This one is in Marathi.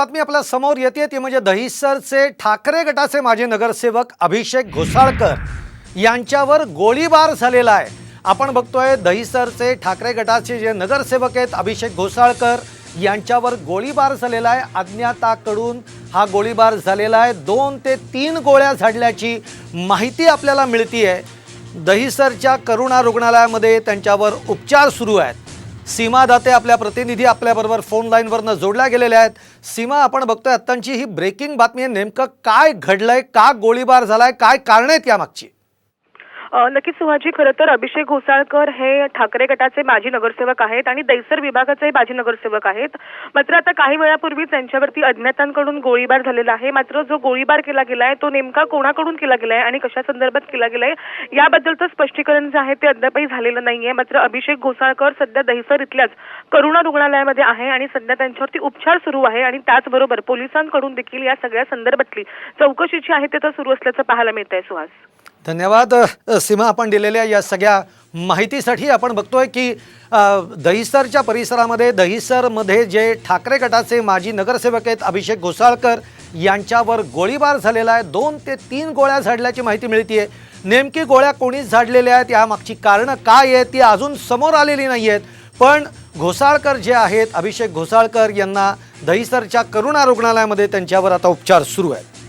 बातमी आपल्यासमोर येते ती म्हणजे दहिसरचे ठाकरे गटाचे माजी नगरसेवक अभिषेक घोसाळकर. यांच्यावर गोळीबार झालेला आहे. आपण बघतोय दहिसरचे ठाकरे गटाचे जे नगरसेवक आहेत अभिषेक घोसाळकर यांच्यावर गोळीबार झालेला आहे. अज्ञाताकडून हा गोळीबार झालेला आहे. दोन ते तीन गोळ्या झाडल्याची माहिती आपल्याला मिळती आहे दहिसरच्या करुणा रुग्णालयामध्ये त्यांच्यावर उपचार सुरू आहेत. सीमा दाते आपल्या प्रतिनिधी आपल्याबरोबर फोन लाईनवरनं जोडल्या गेलेल्या आहेत. सीमा आपण बघतोय आत्तांची ही ब्रेकिंग बातमी आहे. नेमकं काय घडलंय? का गोळीबार झालाय? काय कारण आहेत यामागची? नक्कीच सुहाजी खरं तर अभिषेक घोसाळकर हे ठाकरे गटाचे माजी नगरसेवक आहेत आणि दैसर विभागाचे माजी नगरसेवक आहेत. मात्र आता काही वेळापूर्वी त्यांच्यावरती अज्ञातांकडून गोळीबार झालेला आहे. मात्र जो गोळीबार केला गेलाय तो नेमका कोणाकडून केला गेलाय आणि कशा संदर्भात केला गेलाय याबद्दलचं स्पष्टीकरण जे आहे ते अद्यापही झालेलं नाहीये. मात्र अभिषेक घोसाळकर सध्या दहिसर इथल्याच करुणा रुग्णालयामध्ये आहे आणि सध्या त्यांच्यावरती उपचार सुरू आहे आणि त्याचबरोबर पोलिसांकडून देखील या सगळ्या संदर्भातली चौकशी जी आहे ते तर सुरू असल्याचं पाहायला मिळत आहे सुहास. धन्यवाद. सीमा आपण दिलेल्या या सगळ्या माहितीसाठी आपण बघतोय की दहिसरच्या परिसरामध्ये दहिसरमध्ये जे ठाकरे गटाचे माजी नगरसेवक आहेत अभिषेक घोसाळकर यांच्यावर गोळीबार झालेला आहे. दोन ते तीन गोळ्या झाडल्याची माहिती मिळतीये. नेमकी गोळ्या कोणीच झाडलेल्या आहेत? यामागची कारणं काय आहेत? ती अजून समोर आलेली नाही आहेत पण घोसाळकर जे आहेत अभिषेक घोसाळकर यांना दहिसरच्या करुणा रुग्णालयामध्ये त्यांच्यावर आता उपचार सुरू आहेत.